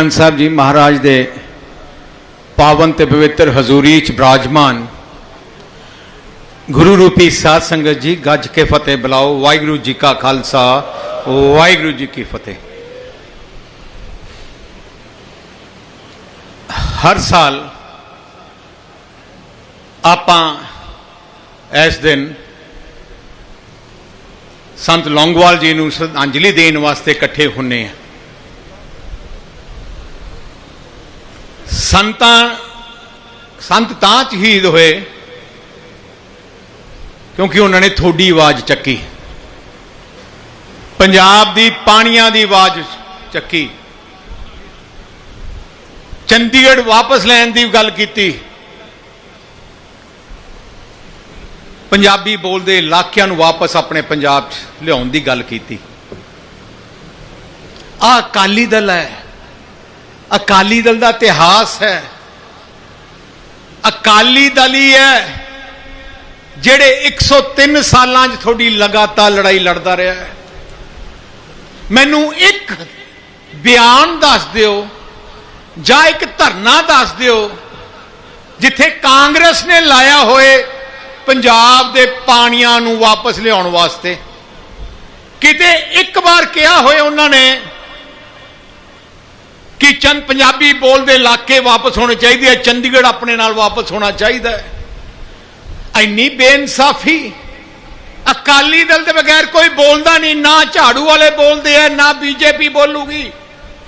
ਗ੍ਰੰਥ ਸਾਹਿਬ ਜੀ ਮਹਾਰਾਜ ਦੇ ਪਾਵਨ ਤੇ ਪਵਿੱਤਰ ਹਜ਼ੂਰੀ ਚ ਬਰਾਜਮਾਨ। ਗੁਰੂ ਰੂਪੀ ਸਾਧ ਸੰਗਤ ਜੀ, ਗੱਜ ਕੇ ਫਤਿਹ ਬੁਲਾਓ। ਵਾਹਿਗੁਰੂ ਜੀ ਕਾ ਖਾਲਸਾ, ਵਾਹਿਗੁਰੂ ਜੀ ਕੀ ਫਤਿਹ। ਹਰ ਸਾਲ ਆਪਾਂ ਇਸ ਦਿਨ ਸੰਤ ਲੌਂਗਵਾਲ ਜੀ ਨੂੰ ਸ਼ਰਧਾਂਜਲੀ ਦੇਣ ਵਾਸਤੇ ਇਕੱਠੇ ਹੁੰਨੇ ਆ। ਸੰਤਾਂ, ਸੰਤ ਤਾਂ ਸ਼ਹੀਦ ਹੋਏ ਕਿਉਂਕਿ ਉਹਨਾਂ ਨੇ ਥੋੜੀ ਆਵਾਜ਼ ਚੱਕੀ। ਪੰਜਾਬ ਦੀ ਪਾਣੀਆਂ ਦੀ ਆਵਾਜ਼ ਚੱਕੀ। ਚੰਡੀਗੜ੍ਹ ਵਾਪਸ ਲੈਣ ਦੀ ਗੱਲ ਕੀਤੀ। ਪੰਜਾਬੀ ਬੋਲਦੇ ਇਲਾਕਿਆਂ ਨੂੰ ਵਾਪਸ ਆਪਣੇ ਪੰਜਾਬ 'ਚ ਲਿਆਉਣ ਦੀ ਗੱਲ ਕੀਤੀ। ਆ ਅਕਾਲੀ ਦਲ ਹੈ। ਅਕਾਲੀ ਦਲ ਦਾ ਇਤਿਹਾਸ ਹੈ। ਅਕਾਲੀ ਦਲ ਹੀ ਹੈ ਜਿਹੜੇ 103 ਸਾਲਾਂ 'ਚ ਤੁਹਾਡੀ ਲਗਾਤਾਰ ਲੜਾਈ ਲੜਦਾ ਰਿਹਾ ਹੈ। ਮੈਨੂੰ ਇੱਕ ਬਿਆਨ ਦੱਸ ਦਿਓ ਜਾਂ ਇੱਕ ਧਰਨਾ ਦੱਸ ਦਿਓ ਜਿੱਥੇ ਕਾਂਗਰਸ ਨੇ ਲਾਇਆ ਹੋਏ ਪੰਜਾਬ ਦੇ ਪਾਣੀਆਂ ਨੂੰ ਵਾਪਸ ਲਿਆਉਣ ਵਾਸਤੇ। ਕਿਤੇ ਇੱਕ ਵਾਰ ਕਿਹਾ ਹੋਏ ਉਹਨਾਂ ਨੇ ਕਿ ਚੰਦ ਪੰਜਾਬੀ ਬੋਲਦੇ ਇਲਾਕੇ ਵਾਪਸ ਹੋਣੇ ਚਾਹੀਦੇ ਆ, ਚੰਡੀਗੜ੍ਹ ਆਪਣੇ ਨਾਲ ਵਾਪਸ ਹੋਣਾ ਚਾਹੀਦਾ ਹੈ। ਇੰਨੀ ਬੇਇਨਸਾਫੀ, ਅਕਾਲੀ ਦਲ ਦੇ ਬਗੈਰ ਕੋਈ ਬੋਲਦਾ ਨਹੀਂ, ਨਾ ਝਾੜੂ ਵਾਲੇ ਬੋਲਦੇ ਆ, ਨਾ ਬੀਜੇਪੀ ਬੋਲੂਗੀ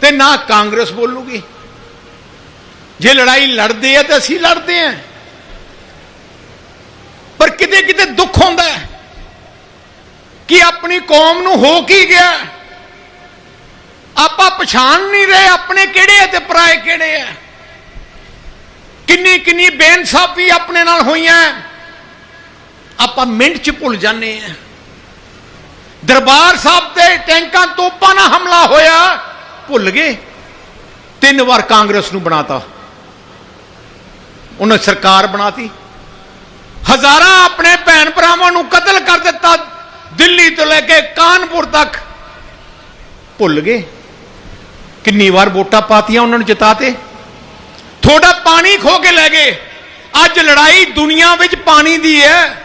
ਤੇ ਨਾ ਕਾਂਗਰਸ ਬੋਲੂਗੀ। ਜੇ ਲੜਾਈ ਲੜਦੇ ਆ ਤਾਂ ਅਸੀਂ ਲੜਦੇ ਆ। ਪਰ ਕਿਤੇ ਕਿਤੇ ਦੁੱਖ ਹੁੰਦਾ ਕਿ ਆਪਣੀ ਕੌਮ ਨੂੰ ਹੋ ਕੀ ਗਿਆ? ਆਪਾਂ ਪਛਾਣ ਨਹੀਂ ਰਹੇ ਆਪਣੇ ਕਿਹੜੇ ਆ ਤੇ ਪਰਾਏ ਕਿਹੜੇ ਆ? ਕਿੰਨੀ ਕਿੰਨੀ ਬੇਇਨਸਾਫੀ ਆਪਣੇ ਨਾਲ ਹੋਈਆਂ ਆਪਾਂ ਮਿੰਟ ਚ ਭੁੱਲ ਜਾਂਦੇ ਆ। ਦਰਬਾਰ ਸਾਹਿਬ ਤੇ ਟੈਂਕਾਂ ਤੋਪਾਂ ਨਾਲ ਹਮਲਾ ਹੋਇਆ, ਭੁੱਲ ਗਏ। ਤਿੰਨ ਵਾਰ ਕਾਂਗਰਸ ਨੂੰ ਬਣਾਤਾ। ਉਹਨੇ ਸਰਕਾਰ ਬਣਾਤੀ। ਹਜ਼ਾਰਾਂ ਆਪਣੇ ਭੈਣ ਭਰਾਵਾਂ ਨੂੰ ਕਤਲ ਕਰ ਦਿੱਤਾ, ਦਿੱਲੀ ਤੋਂ ਲੈ ਕੇ ਕਾਨਪੁਰ ਤੱਕ। ਭੁੱਲ ਗਏ। ਕਿੰਨੀ ਵਾਰ ਵੋਟਾਂ ਪਾਤੀਆਂ ਉਹਨਾਂ ਨੂੰ ਜਿਤਾਤੇ ਥੋੜਾ ਪਾਣੀ ਖੋ ਕੇ ਲੈ ਗਏ। ਅੱਜ ਲੜਾਈ ਦੁਨੀਆ ਵਿੱਚ ਪਾਣੀ ਦੀ ਹੈ।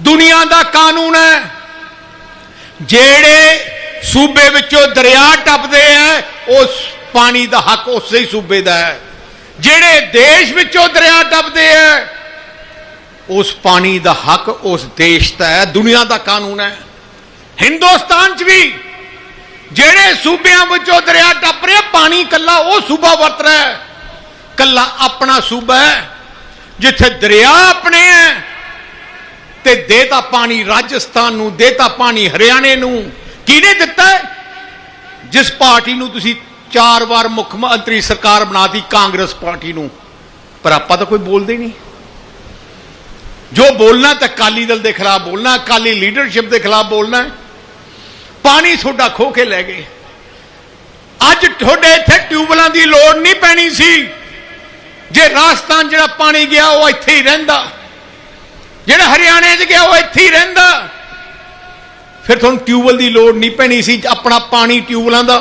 ਦੁਨੀਆ ਦਾ ਕਾਨੂੰਨ ਹੈ। ਜਿਹੜੇ ਸੂਬੇ ਵਿੱਚੋਂ ਦਰਿਆ ਟੱਪਦੇ ਆ, ਉਸ ਪਾਣੀ ਦਾ ਹੱਕ ਉਸੇ ਹੀ ਸੂਬੇ ਦਾ ਹੈ। ਜਿਹੜੇ ਦੇਸ਼ ਵਿੱਚੋਂ ਦਰਿਆ ਟੱਪਦੇ ਆ, ਉਸ ਪਾਣੀ ਦਾ ਹੱਕ ਉਸ ਦੇਸ਼ ਦਾ ਹੈ। ਦੁਨੀਆ ਦਾ ਕਾਨੂੰਨ ਹੈ। ਹਿੰਦੁਸਤਾਨ 'ਚ ਵੀ ਜਿਹੜੇ ਸੂਬਿਆਂ ਵਿੱਚੋਂ ਦਰਿਆ ਟੱਪ ਰਿਹਾ, ਪਾਣੀ ਕੱਲਾ ਉਹ ਸੂਬਾ ਵਰਤ ਰਿਹਾ ਹੈ। ਕੱਲਾ ਆਪਣਾ ਸੂਬਾ ਹੈ, ਜਿੱਥੇ ਦਰਿਆ ਆਪਣੇ ਹੈ। ਤੇ ਦੇਤਾ ਪਾਣੀ ਰਾਜਸਥਾਨ ਨੂੰ ਦੇਤਾ ਪਾਣੀ ਹਰਿਆਣੇ ਨੂੰ। ਕਿਹਨੇ ਦਿੱਤਾ ਜਿਸ ਪਾਰਟੀ ਨੂੰ ਤੁਸੀਂ ਚਾਰ ਵਾਰ ਮੁੱਖ ਮੰਤਰੀ ਸਰਕਾਰ ਬਣਾਤੀ ਕਾਂਗਰਸ ਪਾਰਟੀ ਨੂੰ। ਪਰ ਆਪਾਂ ਤਾਂ ਕੋਈ ਬੋਲਦੇ ਨਹੀਂ। ਜੋ ਬੋਲਣਾ ਤਾਂ ਅਕਾਲੀ ਦਲ ਦੇ ਖਿਲਾਫ ਬੋਲਣਾ, ਅਕਾਲੀ ਲੀਡਰਸ਼ਿਪ ਦੇ ਖਿਲਾਫ ਬੋਲਣਾ ਹੈ। ਪਾਣੀ ਤੁਹਾਡਾ ਖੋ ਕੇ ਲੈ ਗਏ। ਅੱਜ ਤੁਹਾਡੇ ਇੱਥੇ ਟਿਊਬਲਾਂ ਦੀ ਲੋੜ ਨਹੀਂ ਪੈਣੀ ਸੀ। ਜੇ ਰਾਜਸਥਾਨ ਜਿਹੜਾ ਪਾਣੀ ਗਿਆ, ਉਹ ਇੱਥੇ ਹੀ ਰਹਿੰਦਾ। ਜਿਹੜਾ ਹਰਿਆਣੇ 'ਚ ਗਿਆ, ਉਹ ਇੱਥੇ ਹੀ ਰਹਿੰਦਾ। ਫਿਰ ਤੁਹਾਨੂੰ ਟਿਊਬਲ ਦੀ ਲੋੜ ਨਹੀਂ ਪੈਣੀ ਸੀ, ਆਪਣਾ ਪਾਣੀ ਟਿਊਬਲਾਂ ਦਾ।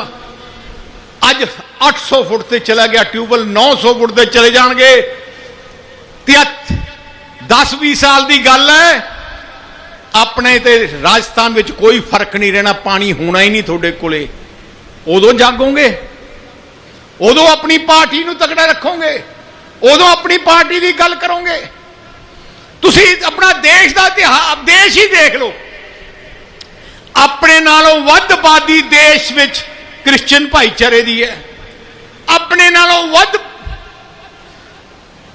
ਅੱਜ 800 ਫੁੱਟ ਤੇ ਚਲਾ ਗਿਆ ਟਿਊਬਲ 900 ਫੁੱਟ ਤੇ ਚਲੇ ਜਾਣਗੇ। ਤੇ 10-20 ਸਾਲ ਦੀ ਗੱਲ ਹੈ ਆਪਣੇ ਤੇ ਰਾਜਸਥਾਨ ਵਿੱਚ ਕੋਈ ਫ਼ਰਕ ਨਹੀਂ ਰਹਿਣਾ, ਪਾਣੀ ਹੋਣਾ ਹੀ ਨਹੀਂ ਤੁਹਾਡੇ ਕੋਲੇ। ਉਦੋਂ ਜਾਗੋਗੇ, ਉਦੋਂ ਆਪਣੀ ਪਾਰਟੀ ਨੂੰ ਤਕੜਾ ਰੱਖੋਗੇ, ਉਦੋਂ ਆਪਣੀ ਪਾਰਟੀ ਦੀ ਗੱਲ ਕਰੋਗੇ। ਤੁਸੀਂ ਆਪਣਾ ਦੇਸ਼ ਦਾ ਇਤਿਹਾਸ ਦੇਸ਼ ਹੀ ਦੇਖ ਲਓ। ਆਪਣੇ ਨਾਲੋਂ ਵੱਧ ਆਬਾਦੀ ਦੇਸ਼ ਵਿੱਚ ਕ੍ਰਿਸਚੀਅਨ ਭਾਈਚਾਰੇ ਦੀ ਹੈ। ਆਪਣੇ ਨਾਲੋਂ ਵੱਧ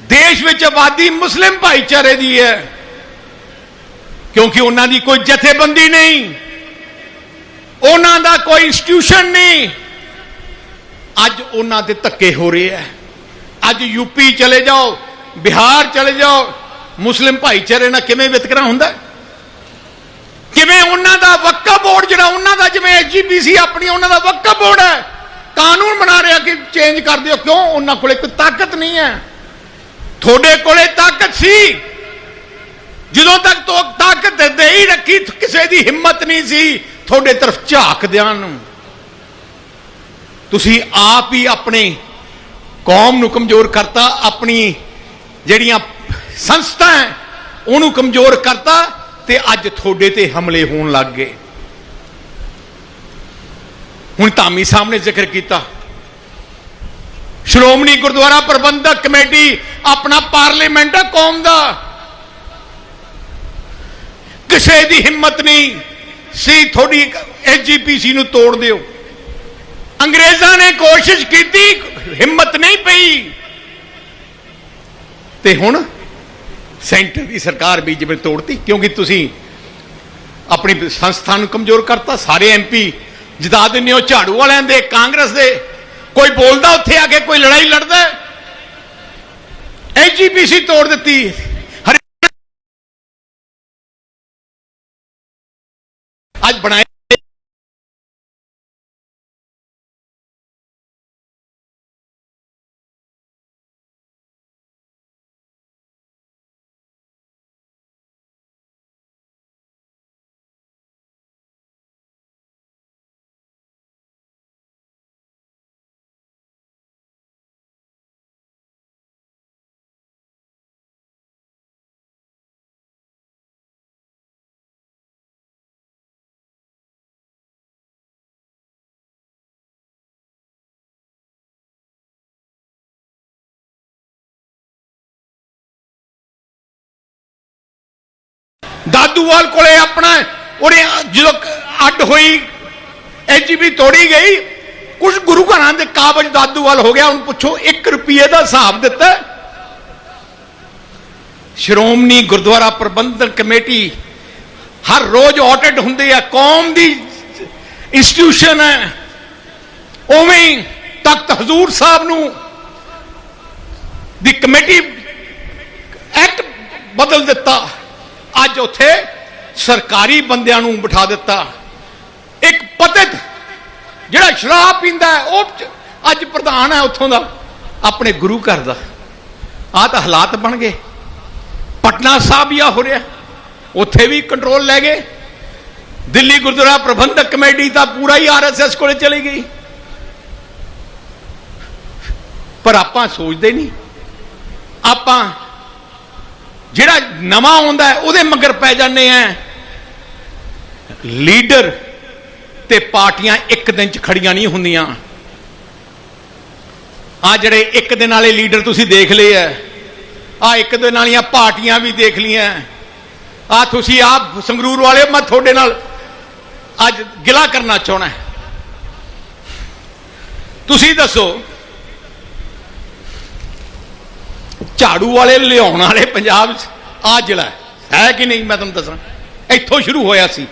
ਦੇਸ਼ ਵਿੱਚ ਆਬਾਦੀ ਮੁਸਲਿਮ ਭਾਈਚਾਰੇ ਦੀ ਹੈ। ਕਿਉਂਕਿ ਉਹਨਾਂ ਦੀ ਕੋਈ ਜਥੇਬੰਦੀ ਨਹੀਂ। ਉਹਨਾਂ ਦਾ ਕੋਈ ਇੰਸਟੀਟਿਊਸ਼ਨ ਨਹੀਂ। ਅੱਜ ਉਹਨਾਂ ਦੇ ਧੱਕੇ ਹੋ ਰਹੇ ਹੈ ਅੱਜ ਯੂਪੀ ਚਲੇ ਜਾਓ, ਬਿਹਾਰ ਚਲੇ ਜਾਓ, ਮੁਸਲਿਮ ਭਾਈਚਾਰੇ ਨਾਲ ਕਿਵੇਂ ਵਿਤਕਰਾ ਹੁੰਦਾ? ਕਿਵੇਂ ਉਹਨਾਂ ਦਾ ਵਕਫ ਬੋਰਡ ਜਿਹੜਾ ਉਹਨਾਂ ਦਾ ਜਿਵੇਂ ਐਸਜੀਪੀਸੀ ਆਪਣੀ ਉਹਨਾਂ ਦਾ ਵਕਫ ਬੋਰਡ ਹੈ ਕਾਨੂੰਨ ਬਣਾ ਰਿਹਾ ਕਿ ਚੇਂਜ ਕਰ ਦਿਓ, ਕਿਉਂ? ਉਹਨਾਂ ਕੋਲੇ ਕੋਈ ਤਾਕਤ ਨਹੀਂ ਹੈ ਤੁਹਾਡੇ ਕੋਲੇ ਤਾਕਤ ਸੀ। ਜਦੋਂ ਤੱਕ ਤੋ ਤਾਕਤ ਦੇ ਹੀ ਰੱਖੀ, ਕਿਸੇ ਦੀ ਹਿੰਮਤ ਨਹੀਂ ਸੀ, ਤੁਹਾਡੇ ਤਰਫ ਝਾਕਦਿਆਂ ਨੂੰ। ਤੁਸੀਂ ਆਪ ਹੀ ਆਪਣੇ ਕੌਮ ਨੂੰ ਕਮਜ਼ੋਰ ਕਰਤਾ, ਆਪਣੀ ਜਿਹੜੀਆਂ ਸੰਸਥਾ ਉਹਨੂੰ ਕਮਜ਼ੋਰ ਕਰਤਾ ਤੇ ਅੱਜ ਤੁਹਾਡੇ ਤੇ ਹਮਲੇ ਹੋਣ ਲੱਗ ਗਏ। ਹੁਣ ਧਾਮੀ ਸਾਹਿਬ ਨੇ ਜ਼ਿਕਰ ਕੀਤਾ। ਸ਼੍ਰੋਮਣੀ ਗੁਰਦੁਆਰਾ ਪ੍ਰਬੰਧਕ ਕਮੇਟੀ ਆਪਣਾ ਪਾਰਲੀਮੈਂਟ ਹੈ ਕੌਮ ਦਾ। ਕਿਸੇ ਦੀ ਹਿੰਮਤ ਨਹੀਂ। ਸੀ ਤੁਹਾਡੀ ਐਸਜੀਪੀਸੀ ਨੂੰ ਤੋੜ ਦਿਓ। ਅੰਗਰੇਜ਼ਾਂ ਨੇ ਕੋਸ਼ਿਸ਼ ਕੀਤੀ, ਹਿੰਮਤ ਨਹੀਂ ਪਈ। ਤੇ ਹੁਣ ਸੈਂਟਰ ਦੀ ਸਰਕਾਰ ਬੀਜੇਪੀ ਤੋੜਤੀ, ਕਿਉਂਕਿ ਤੁਸੀਂ ਆਪਣੀ ਸੰਸਥਾ ਨੂੰ ਕਮਜ਼ੋਰ ਕਰਤਾ, ਸਾਰੇ ਐਮਪੀ ਜਿਤਾ ਦਿੰਦੇ ਹੋ, ਝਾੜੂ ਵਾਲਿਆਂ ਦੇ, ਕਾਂਗਰਸ ਦੇ। ਕੋਈ ਬੋਲਦਾ ਉੱਥੇ ਆ ਕੇ, ਕੋਈ ਲੜਾਈ ਲੜਦਾ। ਐਜੀਪੀਸੀ ਤੋੜ ਦਿੱਤੀ। ਅੱਜ ਬਣਾਏ ਦਾਦੂਵਾਲ ਕੋਲੇ ਆਪਣਾ ਉਹਨੇ ਜਦੋਂ ਅੱਡ ਹੋਈ ਐਜੀਪੀ ਤੋੜੀ ਗਈ ਕੁਝ ਗੁਰੂ ਘਰਾਂ ਦੇ ਕਾਬਜ ਦਾਦੂਵਾਲ ਹੋ ਗਿਆ, ਹੁਣ ਪੁੱਛੋ 1 ਰੁਪਏ ਦਾ ਹਿਸਾਬ ਦਿੱਤਾ। ਸ਼੍ਰੋਮਣੀ ਗੁਰਦੁਆਰਾ ਪ੍ਰਬੰਧਕ ਕਮੇਟੀ ਹਰ ਰੋਜ਼ ਆਡਿਟ ਹੁੰਦੀ ਹੈ, ਕੌਮ ਦੀ ਇੰਸਟੀਟਿਊਸ਼ਨ ਹੈ। ਉਵੇਂ ਤਖਤ ਹਜ਼ੂਰ ਸਾਹਿਬ ਨੂੰ ਦੀ ਕਮੇਟੀ ਐਕਟ ਬਦਲ ਦਿੱਤਾ। ਅੱਜ ਉੱਥੇ ਸਰਕਾਰੀ ਬੰਦਿਆਂ ਨੂੰ ਬਿਠਾ ਦਿੱਤਾ। ਇੱਕ ਪਤਿਤ ਜਿਹੜਾ ਸ਼ਰਾਬ ਪੀਂਦਾ ਉਹ ਅੱਜ ਪ੍ਰਧਾਨ ਹੈ ਉੱਥੋਂ ਦਾ, ਆਪਣੇ ਗੁਰੂ ਘਰ ਦਾ। ਆ ਤਾਂ ਹਾਲਾਤ ਬਣ ਗਏ। ਪਟਨਾ ਸਾਹਿਬ ਹੀ ਆ ਹੋ ਰਿਹਾ। ਉੱਥੇ ਵੀ ਕੰਟਰੋਲ ਲੈ ਗਏ। ਦਿੱਲੀ ਗੁਰਦੁਆਰਾ ਪ੍ਰਬੰਧਕ ਕਮੇਟੀ ਤਾਂ ਪੂਰਾ ਹੀ ਆਰਐਸਐਸ ਕੋਲੇ ਚਲੀ ਗਈ। ਪਰ ਆਪਾਂ ਸੋਚਦੇ ਨਹੀਂ। ਆਪਾਂ ਜਿਹੜਾ ਨਵਾਂ ਆਉਂਦਾ ਹੈ, ਉਹਦੇ ਮਗਰ ਪੈ ਜਾਂਦੇ ਆ। ਲੀਡਰ ਤੇ ਪਾਰਟੀਆਂ ਇੱਕ ਦਿਨ ਚ ਖੜੀਆਂ ਨਹੀਂ ਹੁੰਦੀਆਂ। ਆ ਜਿਹੜੇ ਇੱਕ ਦਿਨ ਵਾਲੇ ਲੀਡਰ ਤੁਸੀਂ ਦੇਖ ਲਏ ਆ ਆ ਇੱਕ ਦਿਨ ਵਾਲੀਆਂ ਪਾਰਟੀਆਂ ਵੀ ਦੇਖ ਲਈਆਂ। ਆ ਤੁਸੀਂ ਆਪ ਸੰਗਰੂਰ ਵਾਲੇ, ਮੈਂ ਤੁਹਾਡੇ ਨਾਲ ਅੱਜ ਗਿਲਾ ਕਰਨਾ ਚਾਹਣਾ ਤੁਸੀਂ ਦੱਸੋ ਝਾੜੂ ਵਾਲੇ ਲਿਆਉਣ ਵਾਲੇ ਪੰਜਾਬ 'ਚ। ਆ ਜ਼ਿਲ੍ਹਾ ਹੈ। ਕਿ ਨਹੀਂ ਮੈਂ ਤੁਹਾਨੂੰ ਦੱਸਾਂ? ਇੱਥੋਂ ਸ਼ੁਰੂ ਹੋਇਆ ਸੀ।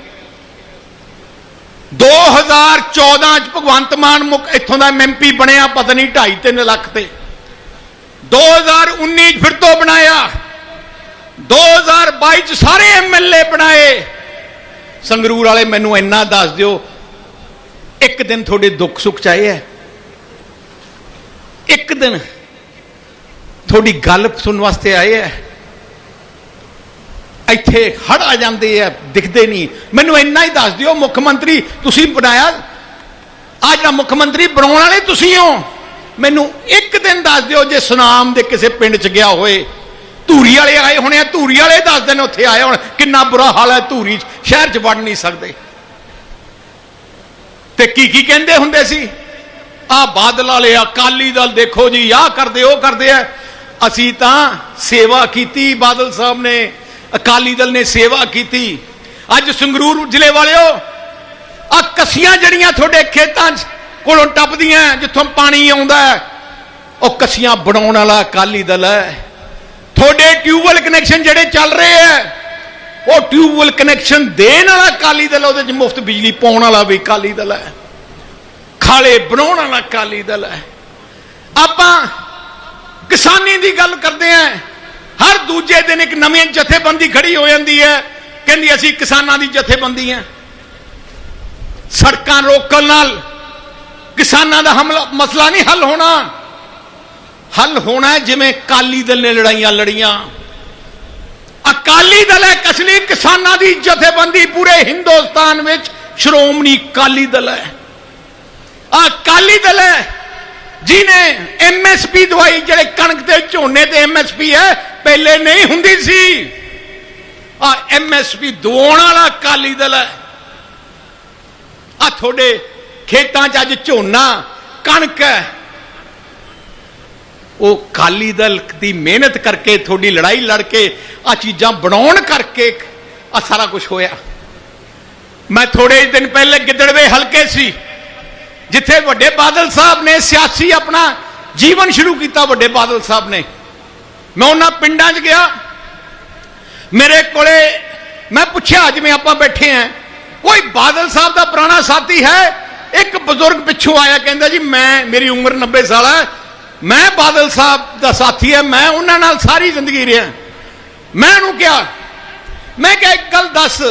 2014 ਚ ਭਗਵੰਤ ਮਾਨ ਮੁੱਖ ਇੱਥੋਂ ਦਾ ਐਮਪੀ ਬਣਿਆ ਪਤਾ ਨਹੀਂ 2.5 3 ਲੱਖ ਤੇ। 2019 ਚ ਫਿਰ ਤੋਂ ਬਣਾਇਆ। 2022 ਚ ਸਾਰੇ ਐਮਐਲਏ ਬਣਾਏ। ਸੰਗਰੂਰ ਵਾਲੇ ਮੈਨੂੰ ਇੰਨਾ ਦੱਸ ਦਿਓ, ਇੱਕ ਦਿਨ ਤੁਹਾਡੇ ਦੁੱਖ ਸੁੱਖ ਚਾਹੇ ਹੈ ਇੱਕ ਦਿਨ। ਤੁਹਾਡੀ ਗੱਲ ਸੁਣਨ ਵਾਸਤੇ ਆਏ ਐ। ਇੱਥੇ ਹੜ ਆ ਜਾਂਦੇ ਆ ਦਿਖਦੇ ਨਹੀਂ। ਮੈਨੂੰ ਇੰਨਾ ਹੀ ਦੱਸ ਦਿਓ, ਮੁੱਖ ਮੰਤਰੀ ਤੁਸੀਂ ਬਣਾਇਆ। ਆ ਜਿਹੜਾ ਮੁੱਖ ਮੰਤਰੀ ਬਣਾਉਣ ਵਾਲੇ ਤੁਸੀਂ ਹੋ। ਮੈਨੂੰ ਇੱਕ ਦਿਨ ਦੱਸ ਦਿਓ ਜੇ ਸੁਨਾਮ ਦੇ ਕਿਸੇ ਪਿੰਡ 'ਚ ਗਿਆ ਹੋਏ। ਧੂਰੀ ਵਾਲੇ ਆਏ ਹੋਣੇ ਆ, ਧੂਰੀ ਵਾਲੇ ਦੱਸ ਦਿਨ ਉੱਥੇ ਆਏ ਹੋਣ। ਕਿੰਨਾ ਬੁਰਾ ਹਾਲ ਹੈ ਧੂਰੀ 'ਚ, ਸ਼ਹਿਰ 'ਚ ਵੜ ਨਹੀਂ ਸਕਦੇ। ਤੇ ਕੀ ਕੀ ਕਹਿੰਦੇ ਹੁੰਦੇ ਸੀ? ਆ ਬਾਦਲ ਵਾਲੇ ਅਕਾਲੀ ਦਲ ਦੇਖੋ ਜੀ, ਆਹ ਕਰਦੇ, ਉਹ ਕਰਦੇ ਆ ਅਸੀਂ ਤਾਂ ਸੇਵਾ ਕੀਤੀ, ਬਾਦਲ ਸਾਹਿਬ ਨੇ, ਅਕਾਲੀ ਦਲ ਨੇ ਸੇਵਾ ਕੀਤੀ। ਅੱਜ ਸੰਗਰੂਰ ਜ਼ਿਲ੍ਹੇ ਵਾਲਿਓ, ਆ ਕਸੀਆਂ ਜੜੀਆਂ ਤੁਹਾਡੇ ਖੇਤਾਂ 'ਚ ਕੋਲੋਂ ਟੱਪਦੀਆਂ, ਜਿੱਥੋਂ ਪਾਣੀ ਆਉਂਦਾ ਉਹ ਕਸੀਆਂ ਬਣਾਉਣ ਵਾਲਾ ਅਕਾਲੀ ਦਲ ਹੈ। ਤੁਹਾਡੇ ਟਿਊਬਵੈਲ ਕਨੈਕਸ਼ਨ ਜਿਹੜੇ ਚੱਲ ਰਹੇ ਆ ਉਹ ਟਿਊਬਵੈਲ ਕਨੈਕਸ਼ਨ ਦੇਣ ਵਾਲਾ ਅਕਾਲੀ ਦਲ ਉਹਦੇ 'ਚ ਮੁਫਤ ਬਿਜਲੀ ਪਾਉਣ ਵਾਲਾ ਵੀ ਅਕਾਲੀ ਦਲ ਹੈ। ਖਾਲੇ ਬਣਾਉਣ ਵਾਲਾ ਅਕਾਲੀ ਦਲ ਹੈ। ਆਪਾਂ ਕਿਸਾਨੀ ਦੀ ਗੱਲ ਕਰਦੇ ਆਂ। ਹਰ ਦੂਜੇ ਦਿਨ ਇੱਕ ਨਵੀਂ ਜਥੇਬੰਦੀ ਖੜੀ ਹੋ ਜਾਂਦੀ ਹੈ। ਕਹਿੰਦੀ ਅਸੀਂ ਕਿਸਾਨਾਂ ਦੀ ਜਥੇਬੰਦੀ ਹਾਂ ਸੜਕਾਂ ਰੋਕਣ ਨਾਲ ਕਿਸਾਨਾਂ ਦਾ ਹਮਲਾ ਮਸਲਾ ਨਹੀਂ ਹੱਲ ਹੋਣਾ। ਹੱਲ ਹੋਣਾ ਜਿਵੇਂ ਕਾਲੀ ਦਲ ਨੇ ਲੜਾਈਆਂ ਲੜੀਆਂ। ਅਕਾਲੀ ਦਲ ਹੈ ਕਸਲੀ ਕਿਸਾਨਾਂ ਦੀ ਜਥੇਬੰਦੀ। ਪੂਰੇ ਹਿੰਦੁਸਤਾਨ ਵਿੱਚ ਸ਼੍ਰੋਮਣੀ ਅਕਾਲੀ ਦਲ ਹੈ। ਆ ਅਕਾਲੀ ਦਲ ਹੈ ਜਿਨੇ ਐਮਐਸਪੀ ਦਵਾਈ, ਜਿਹੜੇ ਕਣਕ ਤੇ ਝੋਨੇ ਤੇ ਐਮਐਸਪੀ ਹੈ, ਪਹਿਲੇ ਨਹੀਂ ਹੁੰਦੀ ਸੀ। ਆ ਐਮਐਸਪੀ ਦਵਾਉਣ ਵਾਲਾ ਅਕਾਲੀ ਦਲ ਹੈ। ਆ ਤੁਹਾਡੇ ਖੇਤਾਂ 'ਚ ਅੱਜ ਝੋਨਾ, ਕਣਕ ਹੈ। ਉਹ ਅਕਾਲੀ ਦਲ ਦੀ ਮਿਹਨਤ ਕਰਕੇ ਤੁਹਾਡੀ ਲੜਾਈ ਲੜ ਕੇ ਆ ਚੀਜ਼ਾਂ ਬਣਾਉਣ ਕਰਕੇ ਆ ਸਾਰਾ ਕੁਝ ਹੋਇਆ। ਮੈਂ ਥੋੜੇ ਦਿਨ ਪਹਿਲੇ ਗਿੱਦੜਵੇ ਹਲਕੇ ਸੀ। ਜਿੱਥੇ ਵੱਡੇ ਬਾਦਲ ਸਾਹਿਬ ਨੇ ਸਿਆਸੀ ਆਪਣਾ ਜੀਵਨ ਸ਼ੁਰੂ ਕੀਤਾ, ਵੱਡੇ ਬਾਦਲ ਸਾਹਿਬ ਨੇ। ਮੈਂ ਉਹਨਾਂ ਪਿੰਡਾਂ 'ਚ ਗਿਆ। ਮੇਰੇ ਕੋਲੇ ਮੈਂ ਪੁੱਛਿਆ ਜਿਵੇਂ ਆਪਾਂ ਬੈਠੇ ਆਂ। ਕੋਈ ਬਾਦਲ ਸਾਹਿਬ ਦਾ ਪੁਰਾਣਾ ਸਾਥੀ ਹੈ? ਇੱਕ ਬਜ਼ੁਰਗ ਪਿੱਛੋਂ ਆਇਆ, ਕਹਿੰਦਾ ਜੀ, ਮੈਂ, ਮੇਰੀ ਉਮਰ 90 ਸਾਲ ਹੈ ਮੈਂ ਬਾਦਲ ਸਾਹਿਬ ਦਾ ਸਾਥੀ ਹੈ ਮੈਂ ਉਹਨਾਂ ਨਾਲ ਸਾਰੀ ਜ਼ਿੰਦਗੀ ਰਿਹਾ। ਮੈਂ ਉਹਨੂੰ ਕਿਹਾ, ਮੈਂ ਕਿਹਾ, ਇੱਕ ਗੱਲ ਦੱਸ।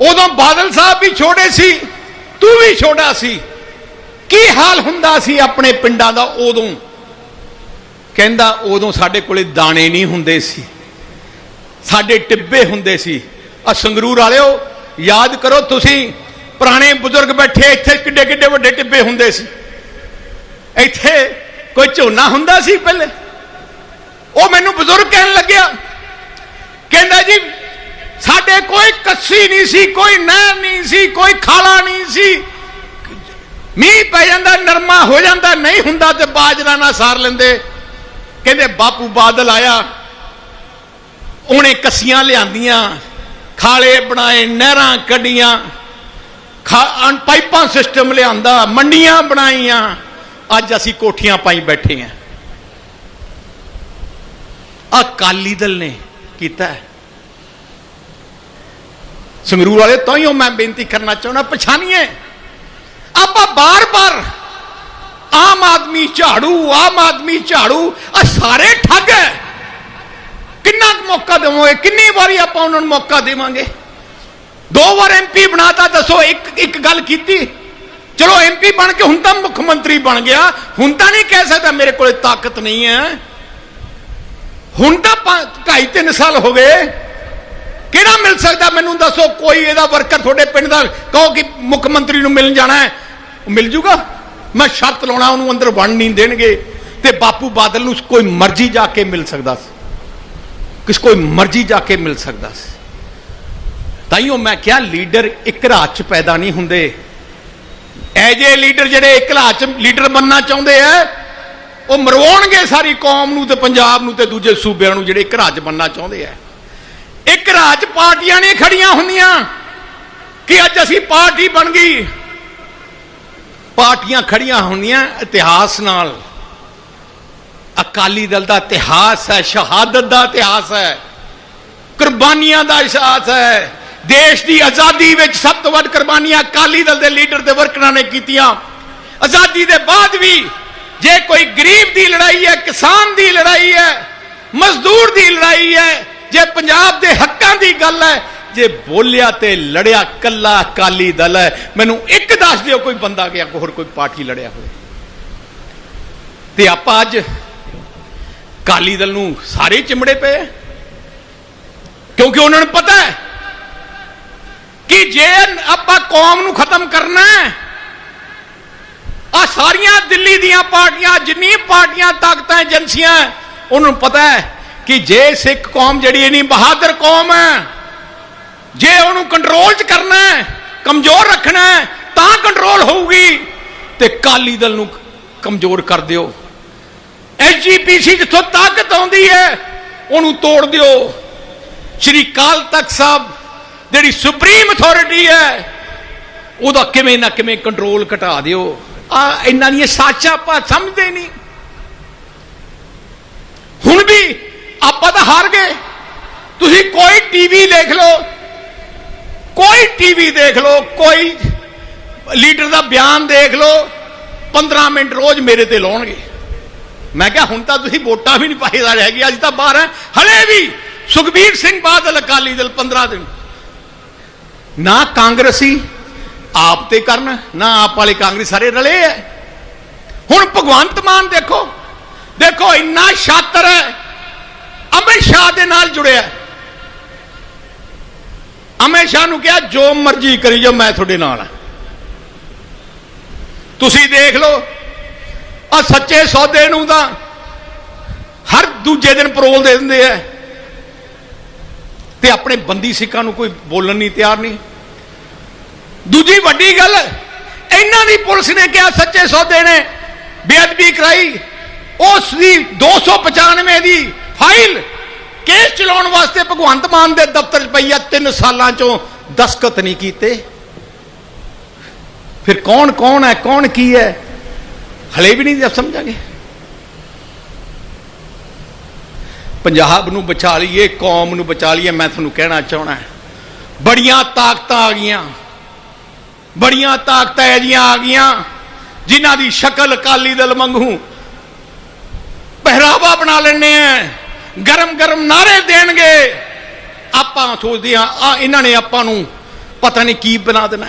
ਉਦੋਂ ਬਾਦਲ ਸਾਹਿਬ ਵੀ ਛੋਟੇ ਸੀ ਤੂੰ ਵੀ ਛੋਟਾ ਸੀ। ਕੀ ਹਾਲ ਹੁੰਦਾ ਸੀ ਆਪਣੇ ਪਿੰਡਾਂ ਦਾ ਉਦੋਂ? ਕਹਿੰਦਾ, ਉਦੋਂ ਸਾਡੇ ਕੋਲੇ ਦਾਣੇ ਨਹੀਂ ਹੁੰਦੇ ਸੀ। ਸਾਡੇ ਟਿੱਬੇ ਹੁੰਦੇ ਸੀ। ਆ ਸੰਗਰੂਰ ਵਾਲਿਓ, ਯਾਦ ਕਰੋ ਤੁਸੀਂ, ਪੁਰਾਣੇ ਬਜ਼ੁਰਗ ਬੈਠੇ, ਇੱਥੇ ਕਿੱਡੇ ਕਿੱਡੇ ਵੱਡੇ ਟਿੱਬੇ ਹੁੰਦੇ ਸੀ। ਇੱਥੇ ਕੋਈ ਝੋਨਾ ਹੁੰਦਾ ਸੀ ਪਹਿਲੇ? ਉਹ ਮੈਨੂੰ ਬਜ਼ੁਰਗ ਕਹਿਣ ਲੱਗਿਆ। ਕਹਿੰਦਾ ਜੀ ਸਾਡੇ ਕੋਈ ਕੱਸੀ ਨਹੀਂ ਸੀ, ਕੋਈ ਨਹਿਰ ਨਹੀਂ ਸੀ, ਕੋਈ ਖਾਲਾ ਨਹੀਂ ਸੀ। ਮੀਂਹ ਪੈ ਜਾਂਦਾ, ਨਰਮਾ ਹੋ ਜਾਂਦਾ, ਨਹੀਂ ਹੁੰਦਾ ਤੇ ਬਾਜਰਾ ਨਾ ਸਾਰ ਲੈਂਦੇ। ਕਹਿੰਦੇ, ਬਾਪੂ ਬਾਦਲ ਆਇਆ। ਉਹਨੇ ਕੱਸੀਆਂ ਲਿਆਂਦੀਆਂ, ਖਾਲੇ ਬਣਾਏ, ਨਹਿਰਾਂ ਕੱਢੀਆਂ। ਪਾਈਪਾਂ ਸਿਸਟਮ ਲਿਆਂਦਾ, ਮੰਡੀਆਂ ਬਣਾਈਆਂ। ਅੱਜ ਅਸੀਂ ਕੋਠੀਆਂ ਪਾਈ ਬੈਠੇ ਆਂ। ਅਕਾਲੀ ਦਲ ਨੇ ਕੀਤਾ ਹੈ। ਸੰਗਰੂਰ ਵਾਲੇ ਤੋਂ ਹੀ ਮੈਂ ਬੇਨਤੀ ਕਰਨਾ ਚਾਹੁੰਦਾ, ਪਛਾਣੀਏ। ਆਪਾਂ ਬਾਰ-ਬਾਰ ਆਮ ਆਦਮੀ ਝਾੜੂ, ਆਮ ਆਦਮੀ ਝਾੜੂ ਆ ਸਾਰੇ ਠੱਗ ਹੈ ਕਿੰਨਾ ਕੁ ਮੌਕਾ ਦੇਵਾਂਗੇ? ਕਿੰਨੀ ਵਾਰੀ ਆਪਾਂ ਉਹਨਾਂ ਨੂੰ ਮੌਕਾ ਦੇਵਾਂਗੇ? ਦੋ ਵਾਰ ਐਮਪੀ ਬਣਾਤਾ, ਦੱਸੋ, ਇੱਕ ਇੱਕ ਗੱਲ ਕੀਤੀ। ਚਲੋ ਐਮਪੀ ਬਣ ਕੇ ਹੁਣ ਤਾਂ ਮੁੱਖ ਮੰਤਰੀ ਬਣ ਗਿਆ। ਹੁਣ ਤਾਂ ਨਹੀਂ ਕਹਿ ਸਕਦਾ ਮੇਰੇ ਕੋਲੇ ਤਾਕਤ ਨਹੀਂ ਹੈ ਹੁਣ ਤਾਂ 2.5 3 ਸਾਲ ਹੋ ਗਏ। ਕਿਹੜਾ ਮਿਲ ਸਕਦਾ? ਮੈਨੂੰ ਦੱਸੋ, ਕੋਈ ਇਹਦਾ ਵਰਕਰ ਤੁਹਾਡੇ ਪਿੰਡ ਦਾ ਕਹੋ ਕਿ ਮੁੱਖ ਮੰਤਰੀ ਨੂੰ ਮਿਲਣ ਜਾਣਾ ਹੈ। ਉਹ ਮਿਲ ਜੂਗਾ। ਮੈਂ ਸ਼ਰਤ ਲਾਉਣਾ, ਉਹਨੂੰ ਅੰਦਰ ਵੜਨ ਨਹੀਂ ਦੇਣਗੇ। ਤੇ ਬਾਪੂ ਬਾਦਲ ਨੂੰ ਕੋਈ ਮਰਜ਼ੀ ਜਾ ਕੇ ਮਿਲ ਸਕਦਾ ਸੀ। ਕਿਸ ਕੋਈ ਮਰਜ਼ੀ ਜਾ ਕੇ ਮਿਲ ਸਕਦਾ ਸੀ। ਤਾਈਓ ਮੈਂ ਕਿਹਾ, ਲੀਡਰ ਇੱਕ ਰਾਤ ਚ ਪੈਦਾ ਨਹੀਂ ਹੁੰਦੇ। ਐ ਜੇ ਲੀਡਰ ਜਿਹੜੇ ਇੱਕ ਰਾਤ ਚ ਲੀਡਰ ਬੰਨਣਾ ਚਾਹੁੰਦੇ ਆ, ਉਹ ਮਰਵਾਉਣਗੇ ਸਾਰੀ ਕੌਮ ਨੂੰ ਤੇ ਪੰਜਾਬ ਨੂੰ ਤੇ ਦੂਜੇ ਸੂਬਿਆਂ ਨੂੰ ਜਿਹੜੇ ਇੱਕ ਰਾਤ ਚ ਬੰਨਣਾ ਚਾਹੁੰਦੇ ਆ। ਇੱਕ ਰਾਜ ਪਾਰਟੀਆਂ ਨਹੀਂ ਖੜੀਆਂ ਹੁੰਦੀਆਂ ਕਿ ਅੱਜ ਅਸੀਂ ਪਾਰਟੀ ਬਣ ਗਈ। ਪਾਰਟੀਆਂ ਖੜੀਆਂ ਹੁੰਦੀਆਂ ਇਤਿਹਾਸ ਨਾਲ। ਅਕਾਲੀ ਦਲ ਦਾ ਇਤਿਹਾਸ ਹੈ, ਸ਼ਹਾਦਤ ਦਾ ਇਤਿਹਾਸ ਹੈ, ਕੁਰਬਾਨੀਆਂ ਦਾ ਇਤਿਹਾਸ ਹੈ। ਦੇਸ਼ ਦੀ ਆਜ਼ਾਦੀ ਵਿੱਚ ਸਭ ਤੋਂ ਵੱਧ ਕੁਰਬਾਨੀਆਂ ਅਕਾਲੀ ਦਲ ਦੇ ਲੀਡਰ ਦੇ ਵਰਕਰਾਂ ਨੇ ਕੀਤੀਆਂ। ਆਜ਼ਾਦੀ ਦੇ ਬਾਅਦ ਵੀ ਜੇ ਕੋਈ ਗਰੀਬ ਦੀ ਲੜਾਈ ਹੈ, ਕਿਸਾਨ ਦੀ ਲੜਾਈ ਹੈ, ਮਜ਼ਦੂਰ ਦੀ ਲੜਾਈ ਹੈ ਜੇ ਪੰਜਾਬ ਦੇ ਹੱਕਾਂ ਦੀ ਗੱਲ ਹੈ, ਜੇ ਬੋਲਿਆ ਤੇ ਲੜਿਆ ਕੱਲਾ ਅਕਾਲੀ ਦਲ ਹੈ, ਮੈਨੂੰ ਇੱਕ ਦੱਸ ਦਿਓ ਕੋਈ ਬੰਦਾ ਗਿਆ ਹੋਰ ਕੋਈ ਪਾਰਟੀ ਲੜਿਆ ਹੋਵੇ। ਤੇ ਆਪਾਂ ਅੱਜ ਅਕਾਲੀ ਦਲ ਨੂੰ ਸਾਰੇ ਚਿਮੜੇ ਪਏ ਕਿਉਂਕਿ ਉਹਨਾਂ ਨੂੰ ਪਤਾ ਹੈ ਕਿ ਜੇ ਆਪਾਂ ਕੌਮ ਨੂੰ ਖਤਮ ਕਰਨਾ ਹੈ ਆ ਸਾਰੀਆਂ ਦਿੱਲੀ ਦੀਆਂ ਪਾਰਟੀਆਂ ਜਿੰਨੀ ਪਾਰਟੀਆਂ ਤਾਕਤਾਂ ਏਜੰਸੀਆਂ, ਉਹਨਾਂ ਨੂੰ ਪਤਾ ਹੈ ਕਿ ਜੇ ਸਿੱਖ ਕੌਮ ਜਿਹੜੀ ਇਨੀ ਬਹਾਦਰ ਕੌਮ ਹੈ, ਜੇ ਉਹਨੂੰ ਕੰਟਰੋਲ 'ਚ ਕਰਨਾ ਹੈ, ਕਮਜ਼ੋਰ ਰੱਖਣਾ ਹੈ, ਤਾਂ ਕੰਟਰੋਲ ਹੋਊਗੀ। ਤੇ ਕਾਲੀ ਦਲ ਨੂੰ ਕਮਜ਼ੋਰ ਕਰ ਦਿਓ। ਐਸਜੀਪੀਸੀ ਜਿੱਥੋਂ ਤਾਕਤ ਆਉਂਦੀ ਹੈ, ਉਹਨੂੰ ਤੋੜ ਦਿਓ। ਸ਼੍ਰੀ ਕਾਲ ਤਖਤ ਸਾਹਿਬ ਜਿਹੜੀ ਸੁਪਰੀਮ ਅਥਾਰਟੀ ਹੈ, ਉਹਦਾ ਕਿਵੇਂ ਨਾ ਕਿਵੇਂ ਕੰਟਰੋਲ ਘਟਾ ਦਿਓ। ਆ, ਇੰਨਾ ਦੀਆਂ ਸਾਚਾ ਆਪਾਂ ਸਮਝਦੇ ਨਹੀਂ। ਹੁਣ ਵੀ ਆਪਾਂ ਤਾਂ ਹਾਰ ਗਏ। ਤੁਸੀਂ ਕੋਈ ਟੀਵੀ ਦੇਖ ਲਓ, ਕੋਈ ਟੀਵੀ ਦੇਖ ਲਓ, ਕੋਈ ਲੀਡਰ ਦਾ ਬਿਆਨ ਦੇਖ ਲਓ 15 ਮਿੰਟ ਰੋਜ਼ ਮੇਰੇ ਤੇ ਲਾਉਣਗੇ। ਮੈਂ ਕਿਹਾ ਹੁਣ ਤਾਂ ਤੁਸੀਂ ਵੋਟਾਂ ਵੀ ਨਹੀਂ ਪਾਈਦਾ ਰਹਿ ਗਈ, ਅੱਜ ਤਾਂ ਬਾਹਰ ਹੈ। ਹਲੇ ਵੀ ਸੁਖਬੀਰ ਸਿੰਘ ਬਾਦਲ, ਅਕਾਲੀ ਦਲ 15 ਦਿਨ। ਨਾ ਕਾਂਗਰਸੀ ਆਪ ਤੇ ਕਰਨ, ਨਾ ਆਪ ਵਾਲੇ ਕਾਂਗਰਸ ਸਾਰੇ ਰਲੇ ਐ। ਹੁਣ ਭਗਵੰਤ ਮਾਨ ਦੇਖੋ ਦੇਖੋ ਇੰਨਾ ਸ਼ਾਤਰ ਹੈ ਅਮਿਤ ਸ਼ਾਹ ਦੇ ਨਾਲ ਜੁੜਿਆ ਹੈ। ਅਮਿਤ ਸ਼ਾਹ ਨੂੰ ਕਿਹਾ, ਜੋ ਮਰਜ਼ੀ ਕਰੀ ਜੋ ਮੈਂ ਤੁਹਾਡੇ ਨਾਲ ਹਾਂ। ਤੁਸੀਂ ਦੇਖ ਲਓ ਆ ਸੱਚੇ ਸੌਦੇ ਨੂੰ ਤਾਂ ਹਰ ਦੂਜੇ ਦਿਨ ਪਰੋਲ ਦੇ ਦਿੰਦੇ ਆ। ਤੇ ਆਪਣੇ ਬੰਦੀ ਸਿੱਖਾਂ ਨੂੰ ਕੋਈ ਬੋਲਣ ਨਹੀਂ ਤਿਆਰ ਨਹੀਂ। ਦੂਜੀ ਵੱਡੀ ਗੱਲ, ਇਹਨਾਂ ਦੀ ਪੁਲਿਸ ਨੇ ਕਿਹਾ, ਸੱਚੇ ਸੌਦੇ ਨੇ, ਬੇਅਦਬੀ ਕਰਾਈ। ਉਸ ਦੀ 295 ਦੀ ਫਾਈਲ ਕੇਸ ਚਲਾਉਣ ਵਾਸਤੇ ਭਗਵੰਤ ਮਾਨ ਦੇ ਦਫ਼ਤਰ 'ਚ ਪਈ ਆ 3 ਸਾਲਾਂ ਚੋਂ ਦਸਖਤ ਨਹੀਂ ਕੀਤੇ। ਫਿਰ ਕੌਣ ਕੌਣ ਹੈ, ਕੌਣ ਕੀ ਹੈ? ਹਲੇ ਵੀ ਨਹੀਂ ਸਮਝਾਂਗੇ। ਪੰਜਾਬ ਨੂੰ ਬਚਾ ਲਈਏ, ਕੌਮ ਨੂੰ ਬਚਾ ਲਈਏ, ਮੈਂ ਤੁਹਾਨੂੰ ਕਹਿਣਾ ਚਾਹਣਾ ਬੜੀਆਂ ਤਾਕਤਾਂ ਆ ਗਈਆਂ। ਬੜੀਆਂ ਤਾਕਤਾਂ ਇਹ ਜੀਆਂ ਆ ਗਈਆਂ, ਜਿਨ੍ਹਾਂ ਦੀ ਸ਼ਕਲ ਅਕਾਲੀ ਦਲ ਮੰਗੂ ਪਹਿਰਾਵਾ ਬਣਾ ਲੈਣੇ ਆ। ਗਰਮ ਗਰਮ ਨਾਰੇ ਦੇਣਗੇ। ਆਪਾਂ ਸੋਚਦੇ ਆ ਆ ਇਹਨਾਂ ਨੇ ਆਪਾਂ ਨੂੰ ਪਤਾ ਨਹੀਂ ਕੀ ਬਣਾ ਦੇਣਾ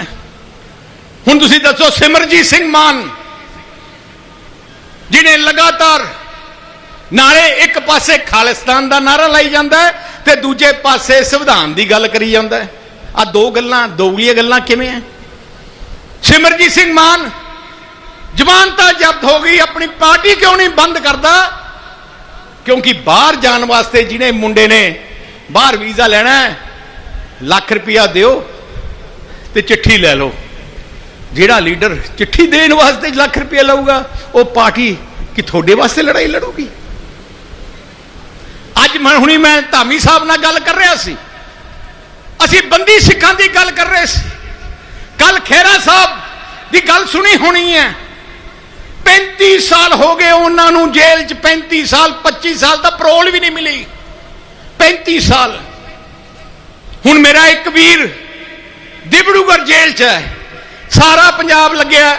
ਹੁਣ ਤੁਸੀਂ ਦੱਸੋ ਸਿਮਰਜੀਤ ਸਿੰਘ ਮਾਨ ਜਿਨੇ ਲਗਾਤਾਰ ਨਾਲੇ ਇੱਕ ਪਾਸੇ ਖਾਲਿਸਤਾਨ ਦਾ ਨਾਰਾ ਲਾਈ ਜਾਂਦਾ ਹੈ ਤੇ ਦੂਜੇ ਪਾਸੇ ਸੰਵਿਧਾਨ ਦੀ ਗੱਲ ਕਰੀ ਜਾਂਦਾ ਆ ਦੋ ਗੱਲਾਂ ਦੋਗਲੀਆਂ ਗੱਲਾਂ ਕਿਵੇਂ ਆ ਸਿਮਰਜੀਤ ਸਿੰਘ ਮਾਨ ਜ਼ਮਾਨਤਾਂ ਜ਼ਬਤ ਹੋ ਗਈ, ਆਪਣੀ ਪਾਰਟੀ ਕਿਉਂ ਨਹੀਂ ਬੰਦ ਕਰਦਾ? ਕਿਉਂਕਿ ਬਾਹਰ ਜਾਣ ਵਾਸਤੇ ਜਿਹਨੇ ਮੁੰਡੇ ਨੇ, ਬਾਹਰ ਵੀਜ਼ਾ ਲੈਣਾ ਹੈ, ਲੱਖ ਰੁਪਇਆ ਦਿਓ ਤੇ ਚਿੱਠੀ ਲੈ ਲਓ। ਜਿਹੜਾ ਲੀਡਰ ਚਿੱਠੀ ਦੇਣ ਵਾਸਤੇ ਲੱਖ ਰੁਪਇਆ ਲਊਗਾ, ਉਹ ਪਾਰਟੀ ਕਿ ਤੁਹਾਡੇ ਵਾਸਤੇ ਲੜਾਈ ਲੜੂਗੀ? ਅੱਜ ਮੈਂ ਹੁਣੀ ਮੈਂ ਧਾਮੀ ਸਾਹਿਬ ਨਾਲ ਗੱਲ ਕਰ ਰਿਹਾ ਸੀ। ਅਸੀਂ ਬੰਦੀ ਸਿੱਖਾਂ ਦੀ ਗੱਲ ਕਰ ਰਹੇ ਸੀ। ਕੱਲ ਖੇਰਾ ਸਾਹਿਬ ਦੀ ਗੱਲ ਸੁਣੀ ਹੋਣੀ ਹੈ। 35 ਸਾਲ ਹੋ ਗਏ ਉਹਨਾਂ ਨੂੰ ਜੇਲ੍ਹ 'ਚ 35 ਸਾਲ 25 ਸਾਲ ਤਾਂ ਪਰੋਲ ਵੀ ਨਹੀਂ ਮਿਲੀ। 35 ਸਾਲ। ਹੁਣ ਮੇਰਾ ਇੱਕ ਵੀਰ ਦਿਬੜੂਗੜ ਜੇਲ੍ਹ 'ਚ ਹੈ। ਸਾਰਾ ਪੰਜਾਬ ਲੱਗਿਆ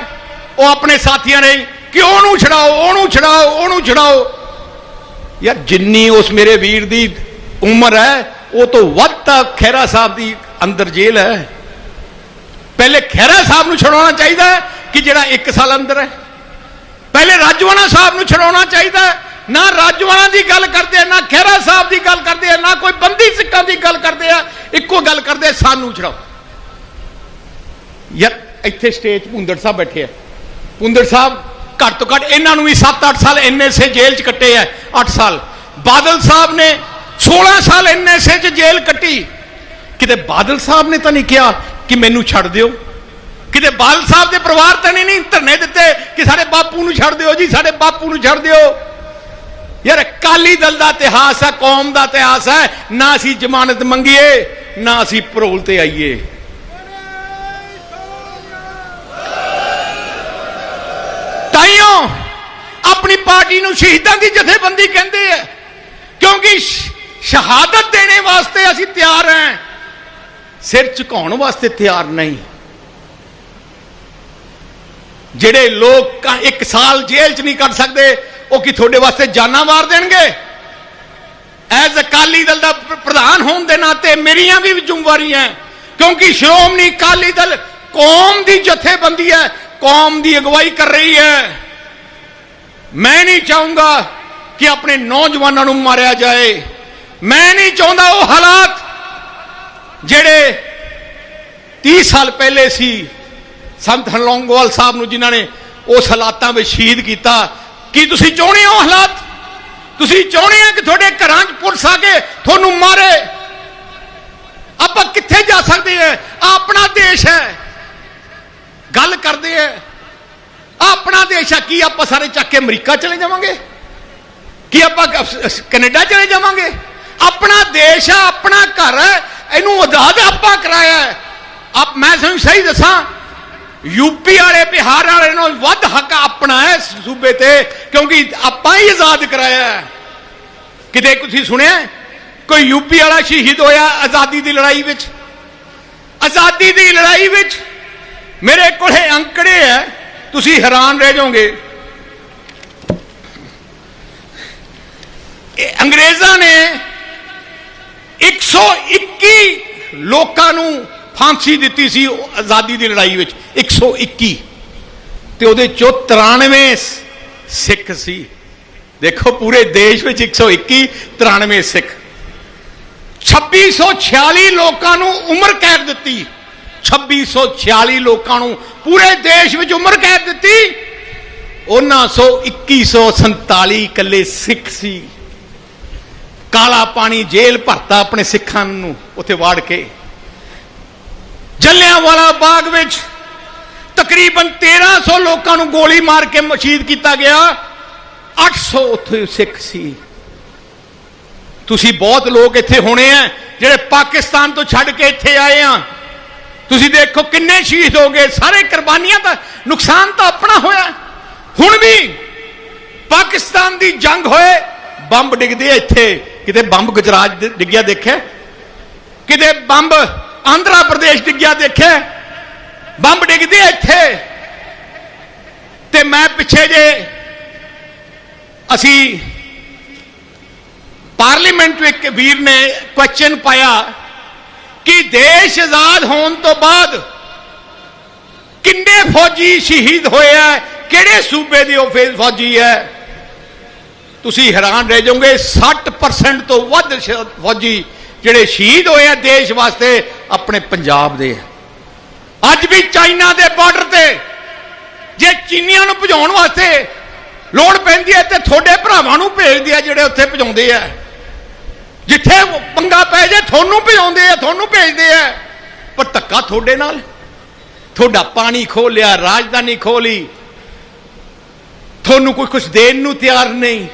ਉਹ ਆਪਣੇ ਸਾਥੀਆਂ ਨੇ ਕਿ ਉਹਨੂੰ ਛਡਾਓ ਉਹਨੂੰ ਛਡਾਓ ਉਹਨੂੰ ਛਡਾਓ। ਯਾਰ ਜਿੰਨੀ ਉਸ ਮੇਰੇ ਵੀਰ ਦੀ ਉਮਰ ਹੈ, ਉਹ ਤੋਂ ਵੱਧ ਤਾਂ ਖੈਰਾ ਸਾਹਿਬ ਦੀ ਅੰਦਰ ਜੇਲ੍ਹ ਹੈ। ਪਹਿਲੇ ਖੈਰਾ ਸਾਹਿਬ ਨੂੰ ਛਡਾਉਣਾ ਚਾਹੀਦਾ ਕਿ ਜਿਹੜਾ 1 ਸਾਲ ਅੰਦਰ ਹੈ। ਪਹਿਲੇ ਰਾਜਵਾਨਾ ਸਾਹਿਬ ਨੂੰ ਛਡਾਉਣਾ ਚਾਹੀਦਾ ਹੈ। ਨਾ ਰਾਜਵਾਨਾ ਦੀ ਗੱਲ ਕਰਦੇ ਆ, ਨਾ ਖੈਰਾ ਸਾਹਿਬ ਦੀ ਗੱਲ ਕਰਦੇ ਆ, ਨਾ ਕੋਈ ਬੰਦੀ ਸਿੱਖਾਂ ਦੀ ਗੱਲ ਕਰਦੇ ਆ, ਇੱਕੋ ਗੱਲ ਕਰਦੇ ਸਾਨੂੰ ਛਡਾਓ। ਯਾਰ, ਇੱਥੇ ਸਟੇਜ ਪੁੰਦੜ ਸਾਹਿਬ ਬੈਠੇ ਆ। ਪੁੰਦੜ ਸਾਹਿਬ, ਘੱਟ ਤੋਂ ਘੱਟ ਇਹਨਾਂ ਨੂੰ ਵੀ 7-8 ਸਾਲ ਐਨਐਸਏ ਜੇਲ੍ਹ 'ਚ ਕੱਟੇ ਆ 8 ਸਾਲ। ਬਾਦਲ ਸਾਹਿਬ ਨੇ 16 ਸਾਲ ਐਨਐਸਏ 'ਚ ਜੇਲ੍ਹ ਕੱਟੀ। ਕਿਤੇ ਬਾਦਲ ਸਾਹਿਬ ਨੇ ਤਾਂ ਨਹੀਂ ਕਿਹਾ ਕਿ ਮੈਨੂੰ ਛੱਡ ਦਿਓ? ਕਿਤੇ ਬਾਲ ਸਾਹਿਬ ਦੇ ਪਰਿਵਾਰ ਤਾਂ ਨਹੀਂ ਨਹੀਂ ਧਰਨੇ ਦਿੱਤੇ ਕਿ ਸਾਡੇ ਬਾਪੂ ਨੂੰ ਛੱਡ ਦਿਓ ਜੀ, ਸਾਡੇ ਬਾਪੂ ਨੂੰ ਛੱਡ ਦਿਓ। ਯਾਰ, ਅਕਾਲੀ ਦਲ ਦਾ ਇਤਿਹਾਸ ਹੈ, ਕੌਮ ਦਾ ਇਤਿਹਾਸ ਹੈ, ਨਾ ਅਸੀਂ ਜ਼ਮਾਨਤ ਮੰਗੀਏ, ਨਾ ਅਸੀਂ ਪਰੋਲ ਤੇ ਆਈਏ। ਤਾਈਓ, ਆਪਣੀ ਪਾਰਟੀ ਨੂੰ ਸ਼ਹੀਦਾਂ ਦੀ ਜਥੇਬੰਦੀ ਕਹਿੰਦੇ ਆ, ਕਿਉਂਕਿ ਸ਼ਹਾਦਤ ਦੇਣੇ ਵਾਸਤੇ ਅਸੀਂ ਤਿਆਰ ਹਾਂ। ਸਿਰ ਝੁਕਾਉਣ ਵਾਸਤੇ ਤਿਆਰ ਨਹੀਂ। ਜਿਹੜੇ ਲੋਕ ਇੱਕ ਸਾਲ ਜੇਲ੍ਹ 'ਚ ਨਹੀਂ ਕੱਢ ਸਕਦੇ, ਉਹ ਕੀ ਤੁਹਾਡੇ ਵਾਸਤੇ ਜਾਨਾਂ ਮਾਰ ਦੇਣਗੇ? ਐਜ਼ ਅਕਾਲੀ ਦਲ ਦਾ ਪ੍ਰਧਾਨ ਹੋਣ ਦੇ ਨਾਤੇ ਮੇਰੀਆਂ ਵੀ ਜ਼ਿੰਮੇਵਾਰੀਆਂ ਕਿਉਂਕਿ ਸ਼੍ਰੋਮਣੀ ਅਕਾਲੀ ਦਲ ਕੌਮ ਦੀ ਜਥੇਬੰਦੀ ਹੈ ਕੌਮ ਦੀ ਅਗਵਾਈ ਕਰ ਰਹੀ ਹੈ ਮੈਂ ਨਹੀਂ ਚਾਹੂੰਗਾ ਕਿ ਆਪਣੇ ਨੌਜਵਾਨਾਂ ਨੂੰ ਮਾਰਿਆ ਜਾਏ। ਮੈਂ ਨਹੀਂ ਚਾਹੁੰਦਾ ਉਹ ਹਾਲਾਤ ਜਿਹੜੇ 30 ਸਾਲ ਪਹਿਲੇ ਸੀ। ਸੰਤ ਹਲੌਂਗੋਵਾਲ ਸਾਹਿਬ ਨੂੰ ਜਿਨ੍ਹਾਂ ਨੇ ਉਸ ਹਾਲਾਤਾਂ ਵਿੱਚ ਸ਼ਹੀਦ ਕੀਤਾ, ਕੀ ਤੁਸੀਂ ਚਾਹੁੰਦੇ ਹੋ ਹਾਲਾਤ? ਤੁਸੀਂ ਚਾਹੁੰਦੇ ਆ ਕਿ ਤੁਹਾਡੇ ਘਰਾਂ 'ਚ ਪੁਲਿਸ ਆ ਕੇ ਤੁਹਾਨੂੰ ਮਾਰੇ? ਆਪਾਂ ਕਿੱਥੇ ਜਾ ਸਕਦੇ ਹਾਂ? ਆਪਣਾ ਦੇਸ਼ ਹੈ। ਗੱਲ ਕਰਦੇ ਆ ਆਪਣਾ ਦੇਸ਼ ਆ। ਕੀ ਆਪਾਂ ਸਾਰੇ ਚੱਕ ਕੇ ਅਮਰੀਕਾ ਚਲੇ ਜਾਵਾਂਗੇ? ਕੀ ਆਪਾਂ ਕ- ਕੈਨੇਡਾ ਚਲੇ ਜਾਵਾਂਗੇ? ਆਪਣਾ ਦੇਸ਼ ਆ, ਆਪਣਾ ਘਰ ਹੈ। ਇਹਨੂੰ ਆਜ਼ਾਦ ਆਪਾਂ ਕਰਾਇਆ ਆਪ, ਮੈਂ ਤੁਹਾਨੂੰ ਸਹੀ ਦੱਸਾਂ ਯੂਪੀ ਵਾਲੇ ਬਿਹਾਰ ਵਾਲੇ ਨੂੰ ਵੱਧ ਹੱਕ ਆਪਣਾ ਹੈ ਸੂਬੇ ਤੇ, ਕਿਉਂਕਿ ਆਪਾਂ ਹੀ ਆਜ਼ਾਦ ਕਰਾਇਆ ਕਿਤੇ ਤੁਸੀਂ ਸੁਣਿਆ ਕੋਈ ਯੂਪੀ ਵਾਲਾ ਸ਼ਹੀਦ ਹੋਇਆ ਆਜ਼ਾਦੀ ਦੀ ਲੜਾਈ ਵਿੱਚ? ਆਜ਼ਾਦੀ ਦੀ ਲੜਾਈ ਵਿੱਚ ਮੇਰੇ ਕੋਲੇ ਅੰਕੜੇ ਹੈ, ਤੁਸੀਂ ਹੈਰਾਨ ਰਹਿ ਜਾਓਗੇ। ਅੰਗਰੇਜ਼ਾਂ ਨੇ 121 ਲੋਕਾਂ ਨੂੰ ਫਾਂਸੀ ਦਿੱਤੀ ਸੀ ਆਜ਼ਾਦੀ ਦੀ ਲੜਾਈ ਵਿੱਚ 121 ਤੇ ਉਹਦੇ ਚੋਂ 93 ਸਿੱਖ ਸੀ। ਦੇਖੋ, ਪੂਰੇ ਦੇਸ਼ ਵਿੱਚ 121 93 ਸਿੱਖ। 2646 ਲੋਕਾਂ ਨੂੰ ਉਮਰ ਕੈਦ ਦਿੱਤੀ। 2646 ਲੋਕਾਂ ਨੂੰ ਪੂਰੇ ਦੇਸ਼ ਵਿੱਚ ਉਮਰ ਕੈਦ ਦਿੱਤੀ। ਉਹਨਾਂ ਸੋ 2147 ਇਕੱਲੇ ਸਿੱਖ ਸੀ। ਕਾਲਾ ਪਾਣੀ ਜੇਲ੍ਹ ਭਰਤਾ ਆਪਣੇ ਸਿੱਖਾਂ ਨੂੰ, ਉੱਥੇ ਵਾੜ ਕੇ। ਜਲਿਆਂਵਾਲਾ ਬਾਗ ਵਿੱਚ ਤਕਰੀਬਨ 1300 ਲੋਕਾਂ ਨੂੰ ਗੋਲੀ ਮਾਰ ਕੇ ਮਸ਼ੀਦ ਕੀਤਾ ਗਿਆ। 800 ਉੱਥੇ ਸਿੱਖ ਸੀ। ਤੁਸੀਂ ਬਹੁਤ ਲੋਕ ਇੱਥੇ ਹੋਣੇ ਆ, ਜਿਹੜੇ ਪਾਕਿਸਤਾਨ ਤੋਂ ਛੱਡ ਕੇ ਇੱਥੇ ਆਏ ਆ। ਤੁਸੀਂ ਦੇਖੋ ਕਿੰਨੇ ਸ਼ਹੀਦ ਹੋ ਗਏ। ਸਾਰੇ ਕੁਰਬਾਨੀਆਂ ਦਾ ਨੁਕਸਾਨ ਤਾਂ ਆਪਣਾ ਹੋਇਆ। ਹੁਣ ਵੀ ਪਾਕਿਸਤਾਨ ਦੀ ਜੰਗ ਹੋਏ, ਬੰਬ ਡਿੱਗਦੇ ਇੱਥੇ। ਕਿਤੇ ਬੰਬ ਗੁਜਰਾਤ ਡਿੱਗਿਆ ਦੇਖਿਆ? ਕਿਤੇ ਬੰਬ ਆਂਧਰਾ ਪ੍ਰਦੇਸ਼ ਡਿੱਗਿਆ ਦੇਖਿਆ, ਬੰਬ ਡਿੱਗਦੇ ਇੱਥੇ। ਤੇ ਮੈਂ ਪਿੱਛੇ ਜੇ ਅਸੀਂ ਪਾਰਲੀਮੈਂਟ ਵਿੱਚ ਵੀਰ ਨੇ ਕੁਐਸਚਨ ਪਾਇਆ ਕਿ ਦੇਸ਼ ਆਜ਼ਾਦ ਹੋਣ ਤੋਂ ਬਾਅਦ ਕਿੰਨੇ ਫੌਜੀ ਸ਼ਹੀਦ ਹੋਏ ਆ, ਕਿਹੜੇ ਸੂਬੇ ਦੇ ਉਹ ਫੇ- ਫੌਜੀ ਹੈ? ਤੁਸੀਂ ਹੈਰਾਨ ਰਹਿ ਜਾਓਗੇ 60% ਤੋਂ ਵੱਧ ਫੌਜੀ ਜਿਹੜੇ ਸ਼ਹੀਦ ਹੋਏ ਆ ਦੇਸ਼ ਵਾਸਤੇ ਆਪਣੇ ਪੰਜਾਬ ਦੇ ਆ। ਅੱਜ ਵੀ ਚਾਈਨਾ ਦੇ ਬਾਰਡਰ ਤੇ ਜੇ ਚੀਨੀਆਂ ਨੂੰ ਭਜਾਉਣ ਵਾਸਤੇ ਲੋੜ ਪੈਂਦੀ ਹੈ ਤੇ ਤੁਹਾਡੇ ਭਰਾਵਾਂ ਨੂੰ ਭੇਜਦੇ ਆ ਜਿਹੜੇ ਉੱਥੇ ਭਜਾਉਂਦੇ ਆ। ਜਿੱਥੇ ਪੰਗਾ ਪੈ ਜੇ ਤੁਹਾਨੂੰ ਭਜਾਉਂਦੇ ਆ, ਤੁਹਾਨੂੰ ਭੇਜਦੇ ਆ। ਪਰ ਧੱਕਾ ਤੁਹਾਡੇ ਨਾਲ। ਤੁਹਾਡਾ ਪਾਣੀ ਖੋਹ ਲਿਆ, ਰਾਜਧਾਨੀ ਖੋਹ ਲਈ ਤੁਹਾਨੂੰ ਕੋਈ ਕੁਝ ਦੇਣ ਨੂੰ ਤਿਆਰ ਨਹੀਂ।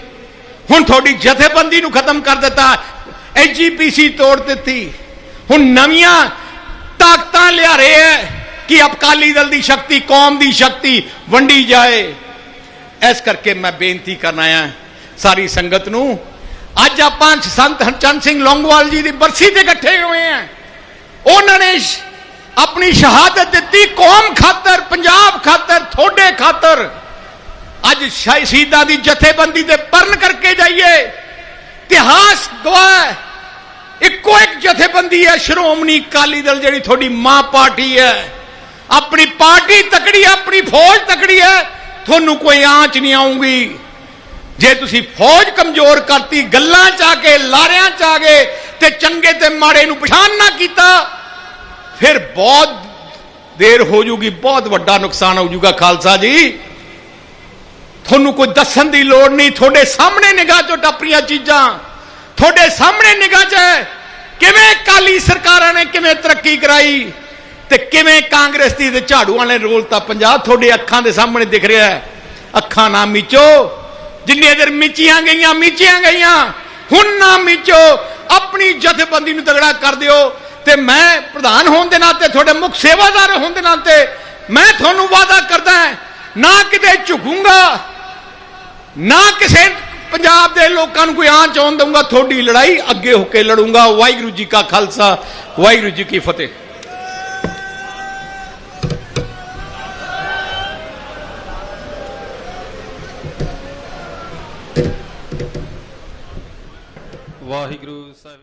ਹੁਣ ਤੁਹਾਡੀ ਜਥੇਬੰਦੀ ਨੂੰ ਖਤਮ ਕਰ ਦਿੱਤਾ। ਐਜੀਪੀਸੀ ਤੋੜ ਦਿੱਤੀ। ਹੁਣ ਨਵੀਆਂ ਤਾਕਤਾਂ ਲਿਆ ਰਹੇ ਹੈ ਕਿ ਅਕਾਲੀ ਦਲ ਦੀ ਸ਼ਕਤੀ, ਕੌਮ ਦੀ ਸ਼ਕਤੀ ਵੰਡੀ ਜਾਏ। ਇਸ ਕਰਕੇ ਮੈਂ ਬੇਨਤੀ ਕਰਨ ਆਇਆ ਸਾਰੀ ਸੰਗਤ ਨੂੰ, ਅੱਜ ਆਪਾਂ ਸੰਤ ਹਰਚੰਦ ਸਿੰਘ ਲੌਂਗੋਵਾਲ ਜੀ ਦੀ ਬਰਸੀ ਤੇ ਇਕੱਠੇ ਹੋਏ ਆ ਉਹਨਾਂ ਨੇ ਆਪਣੀ ਸ਼ਹਾਦਤ ਦਿੱਤੀ ਕੌਮ ਖਾਤਰ, ਪੰਜਾਬ ਖਾਤਰ, ਤੁਹਾਡੇ ਖਾਤਰ। ਅੱਜ ਸ਼ਹੀਦਾਂ ਦੀ ਜਥੇਬੰਦੀ ਤੇ ਪਰਨ ਕਰਕੇ ਜਾਈਏ। ਇਤਿਹਾਸ ਗਵਾਹ ਇੱਕੋ ਇੱਕ ਜਥੇਬੰਦੀ ਹੈ, ਸ਼੍ਰੋਮਣੀ ਅਕਾਲੀ ਦਲ ਜਿਹੜੀ ਤੁਹਾਡੀ ਮਾਂ ਪਾਰਟੀ ਹੈ। ਆਪਣੀ ਪਾਰਟੀ ਤਕੜੀ ਹੈ, ਆਪਣੀ ਫੌਜ ਤਕੜੀ ਹੈ। ਤੁਹਾਨੂੰ ਕੋਈ ਆਂਚ ਨਹੀਂ ਆਉਂਗੀ ਜੇ ਤੁਸੀਂ ਫੌਜ ਕਮਜ਼ੋਰ ਕਰਤੀ, ਗੱਲਾਂ ਚ ਆ ਕੇ, ਲਾਰਿਆਂ ਚ ਆ ਗਏ ਤੇ ਚੰਗੇ ਤੇ ਮਾੜੇ ਨੂੰ ਪਛਾਣ ਨਾ ਕੀਤਾ, ਫਿਰ ਬਹੁਤ ਦੇਰ ਹੋ ਜੂਗੀ, ਬਹੁਤ ਵੱਡਾ ਨੁਕਸਾਨ ਹੋ ਜੂਗਾ, ਖਾਲਸਾ ਜੀ। ਤੁਹਾਨੂੰ ਕੋਈ ਦੱਸਣ ਦੀ ਲੋੜ ਨਹੀਂ। ਤੁਹਾਡੇ ਸਾਹਮਣੇ ਨਿਗਾਹ ਚੋਂ ਟੱਪਰੀਆਂ ਚੀਜ਼ਾਂ। ਤੁਹਾਡੇ ਸਾਹਮਣੇ ਨਿਗਾਹ 'ਚ ਹੈ। ਕਿਵੇਂ ਕਾਲੀ ਸਰਕਾਰਾਂ ਨੇ ਕਿਵੇਂ ਤਰੱਕੀ ਕਰਾਈ ਤੇ ਕਿਵੇਂ ਕਾਂਗਰਸ ਦੀ ਤੇ ਝਾੜੂਆਂ ਨੇ ਰੋਲਤਾ ਪੰਜਾਬ ਤੁਹਾਡੇ ਅੱਖਾਂ ਦੇ ਸਾਹਮਣੇ ਦਿਖ ਰਿਹਾ ਹੈ। ਅੱਖਾਂ ਨਾ ਮੀਚੋ। ਜਿੰਨੇ ਦੇਰ ਮੀਚੀਆਂ ਗਈਆਂ ਮੀਚੀਆਂ ਗਈਆਂ। ਹੁਣ ਨਾ ਮੀਚੋ। ਆਪਣੀ ਜਥੇਬੰਦੀ ਨੂੰ ਤਗੜਾ ਕਰ ਦਿਓ। ਤੇ ਮੈਂ ਪ੍ਰਧਾਨ ਹੋਣ ਦੇ ਨਾਤੇ, ਤੁਹਾਡੇ ਮੁੱਖ ਸੇਵਾਦਾਰ ਹੋਣ ਦੇ ਨਾਤੇ, ਮੈਂ ਤੁਹਾਨੂੰ ਵਾਅਦਾ ਕਰਦਾ ਨਾ ਕਿਤੇ ਝੁਕੂੰਗਾ। ਨਾ ਕਿਸੇ ਪੰਜਾਬ ਦੇ ਲੋਕਾਂ ਨੂੰ ਕੋਈ ਆਂਚ ਆਉਣ ਦਊਂਗਾ, ਤੁਹਾਡੀ ਲੜਾਈ ਅੱਗੇ ਹੋ ਕੇ ਲੜੂੰਗਾ। ਵਾਹਿਗੁਰੂ ਜੀ ਕਾ ਖਾਲਸਾ, ਵਾਹਿਗੁਰੂ ਜੀ ਕੀ ਫਤਿਹ। ਵਾਹਿਗੁਰੂ ਸਾਹਿਬ